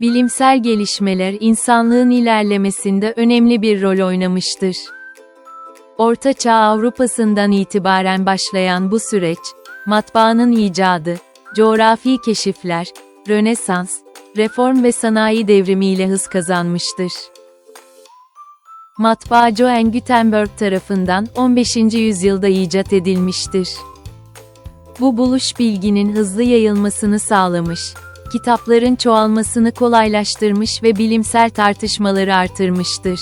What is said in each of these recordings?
Bilimsel gelişmeler insanlığın ilerlemesinde önemli bir rol oynamıştır. Orta Çağ Avrupa'sından itibaren başlayan bu süreç, matbaanın icadı, coğrafi keşifler, Rönesans, reform ve sanayi devrimiyle hız kazanmıştır. Matbaa Johann Gutenberg tarafından 15. yüzyılda icat edilmiştir. Bu buluş bilginin hızlı yayılmasını sağlamış, kitapların çoğalmasını kolaylaştırmış ve bilimsel tartışmaları artırmıştır.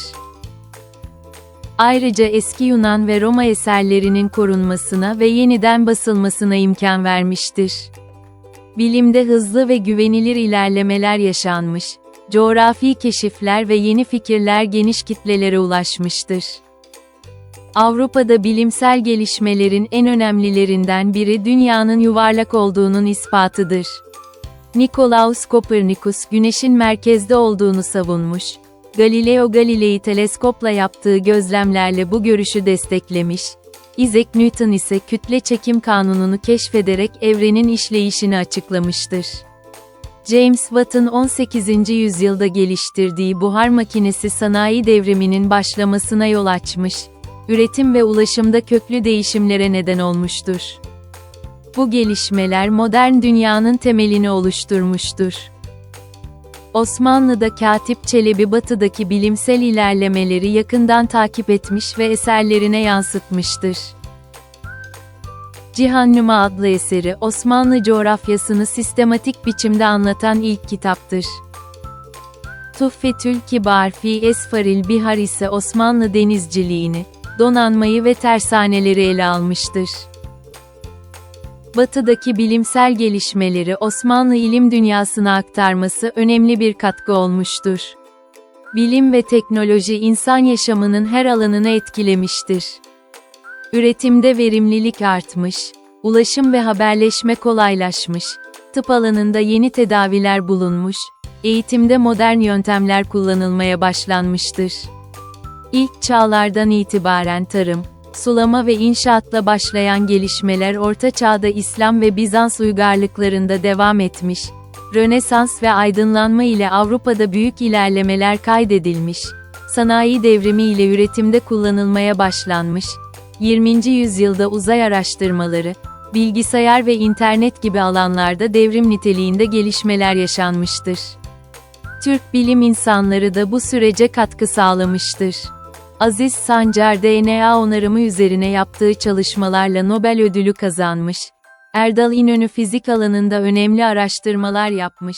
Ayrıca eski Yunan ve Roma eserlerinin korunmasına ve yeniden basılmasına imkan vermiştir. Bilimde hızlı ve güvenilir ilerlemeler yaşanmış, coğrafi keşifler ve yeni fikirler geniş kitlelere ulaşmıştır. Avrupa'da bilimsel gelişmelerin en önemlilerinden biri dünyanın yuvarlak olduğunun ispatıdır. Nikolaus Kopernikus güneşin merkezde olduğunu savunmuş, Galileo Galilei teleskopla yaptığı gözlemlerle bu görüşü desteklemiş, Isaac Newton ise kütle çekim kanununu keşfederek evrenin işleyişini açıklamıştır. James Watt'ın 18. yüzyılda geliştirdiği buhar makinesi sanayi devriminin başlamasına yol açmış, üretim ve ulaşımda köklü değişimlere neden olmuştur. Bu gelişmeler modern dünyanın temelini oluşturmuştur. Osmanlı'da Katip Çelebi batıdaki bilimsel ilerlemeleri yakından takip etmiş ve eserlerine yansıtmıştır. Cihannüma adlı eseri Osmanlı coğrafyasını sistematik biçimde anlatan ilk kitaptır. Tuffetül Kibar fi Esfaril Bihar ise Osmanlı denizciliğini, donanmayı ve tersaneleri ele almıştır. Batıdaki bilimsel gelişmeleri Osmanlı ilim dünyasına aktarması önemli bir katkı olmuştur. Bilim ve teknoloji insan yaşamının her alanını etkilemiştir. Üretimde verimlilik artmış, ulaşım ve haberleşme kolaylaşmış, tıp alanında yeni tedaviler bulunmuş, eğitimde modern yöntemler kullanılmaya başlanmıştır. İlk çağlardan itibaren tarım, sulama ve inşaatla başlayan gelişmeler Orta Çağ'da İslam ve Bizans uygarlıklarında devam etmiş, Rönesans ve aydınlanma ile Avrupa'da büyük ilerlemeler kaydedilmiş, sanayi devrimi ile üretimde kullanılmaya başlanmış, 20. yüzyılda uzay araştırmaları, bilgisayar ve internet gibi alanlarda devrim niteliğinde gelişmeler yaşanmıştır. Türk bilim insanları da bu sürece katkı sağlamıştır. Aziz Sancar DNA onarımı üzerine yaptığı çalışmalarla Nobel ödülü kazanmış. Erdal İnönü fizik alanında önemli araştırmalar yapmış.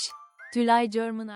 Tülay German